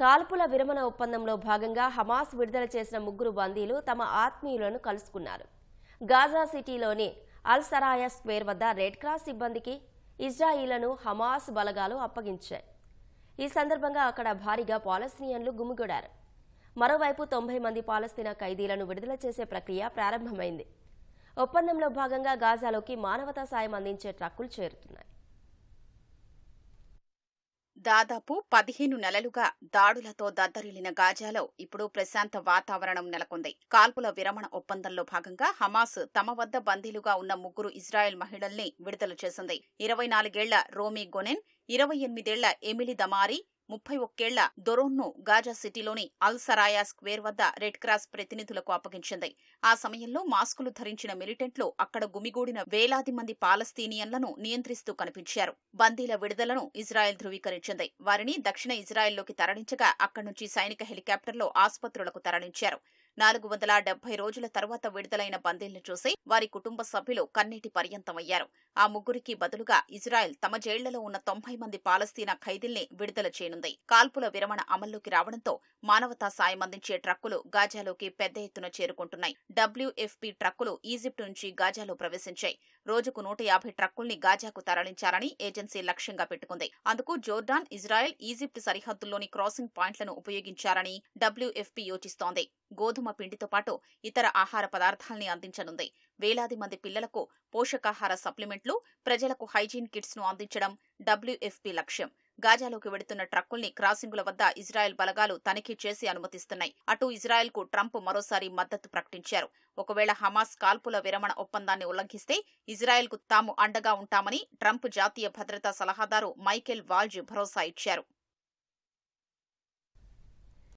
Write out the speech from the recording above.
కాల్పుల విరమణ ఒప్పందంలో భాగంగా హమాస్ విడుదల చేసిన ముగ్గురు బందీలు తమ ఆత్మీయులను కలుసుకున్నారు. గాజా సిటీలోని అల్ సరాయా స్క్వేర్ వద్ద రెడ్ క్రాస్ సిబ్బందికి ఇజ్రాయిలను హమాస్ బలగాలు అప్పగించాయి. ఈ సందర్భంగా అక్కడ భారీగా పాలస్తీనియన్లు గుమిగూడారు. మరోవైపు తొంభై మంది పాలస్తీనా ఖైదీలను విడుదల చేసే ప్రక్రియ ప్రారంభమైంది. ఒప్పందంలో భాగంగా గాజాలోకి మానవతా సాయం అందించే ట్రక్కులు చేరుతున్నాయి. దాదాపు పదిహేను నెలలుగా దాడులతో దద్దరిల్లిన గాజాలో ఇప్పుడు ప్రశాంత వాతావరణం నెలకొంది. కాల్పుల విరమణ ఒప్పందంలో భాగంగా హమాస్ తమ వద్ద బందీలుగా ఉన్న ముగ్గురు ఇజ్రాయెల్ మహిళల్ని విడుదల చేసింది. ఇరవై నాలుగేళ్ళ రోమీ గొనెన్ ఇరవై ఎనిమిదేళ్ళ ఎమిలి దమారి ముప్పై ఒక్కేళ్ళ దొరోన్ను గాజా సిటీలోని అల్ సరాయా స్క్వేర్ వద్ద రెడ్ క్రాస్ ప్రతినిధులకు అప్పగించింది. ఆ సమయంలో మాస్కులు ధరించిన మిలిటెంట్లు అక్కడ గుమిగూడిన వేలాది మంది పాలస్తీనియన్లను నియంత్రిస్తూ కనిపించారు. బందీల విడుదలను ఇజ్రాయెల్ ధృవీకరించింది. వారిని దక్షిణ ఇజ్రాయెల్లోకి తరలించగా అక్కడి నుంచి సైనిక హెలికాప్టర్లో ఆసుపత్రులకు తరలించారు. నాలుగు వందల డెబ్బై రోజుల తర్వాత విడుదలైన బందీల్ని చూసి వారి కుటుంబ సభ్యులు కన్నీటి పర్యంతమయ్యారు. ఆ ముగ్గురికి బదులుగా ఇజ్రాయెల్ తమ జైళ్ళలో ఉన్న తొంభై మంది పాలస్తీనా ఖైదీల్ని విడుదల చేయనుంది. కాల్పుల విరమణ అమల్లోకి రావడంతో మానవతా సాయం అందించే ట్రక్కులు గాజాలోకి పెద్ద ఎత్తున చేరుకుంటున్నాయి. డబ్ల్యూఎఫ్పీ ట్రక్కులు ఈజిప్ట్ నుంచి గాజాలో ప్రవేశించాయి. రోజుకు నూట యాభై ట్రక్కుల్ని గాజాకు తరలించాలని ఏజెన్సీ లక్ష్యంగా పెట్టుకుంది. అందుకు జోర్డాన్ ఇజ్రాయెల్ ఈజిప్ట్ సరిహద్దుల్లోని క్రాసింగ్ పాయింట్లను ఉపయోగించారని డబ్ల్యూఎఫ్పి యోచిస్తోంది. గోధుమ పిండితో పాటు ఇతర ఆహార పదార్థాల్ని అందించనుంది. వేలాది మంది పిల్లలకు పోషకాహార సప్లిమెంట్లు ప్రజలకు హైజీన్ కిట్స్ను అందించడం డబ్ల్యూఎఫ్పి లక్ష్యం. గాజాలోకి వెడుతున్న ట్రక్కుల్ని క్రాసింగుల వద్ద ఇజ్రాయెల్ బలగాలు తనిఖీ చేసి అనుమతిస్తున్నాయి. అటు ఇజ్రాయెల్కు ట్రంప్ మరోసారి మద్దతు ప్రకటించారు. ఒకవేళ హమాస్ కాల్పుల విరమణ ఒప్పందాన్ని ఉల్లంఘిస్తే ఇజ్రాయెల్కు తాము అండగా ఉంటామని ట్రంప్ జాతీయ భద్రతా సలహాదారు మైకెల్ వాల్జ్ భరోసా ఇచ్చారు.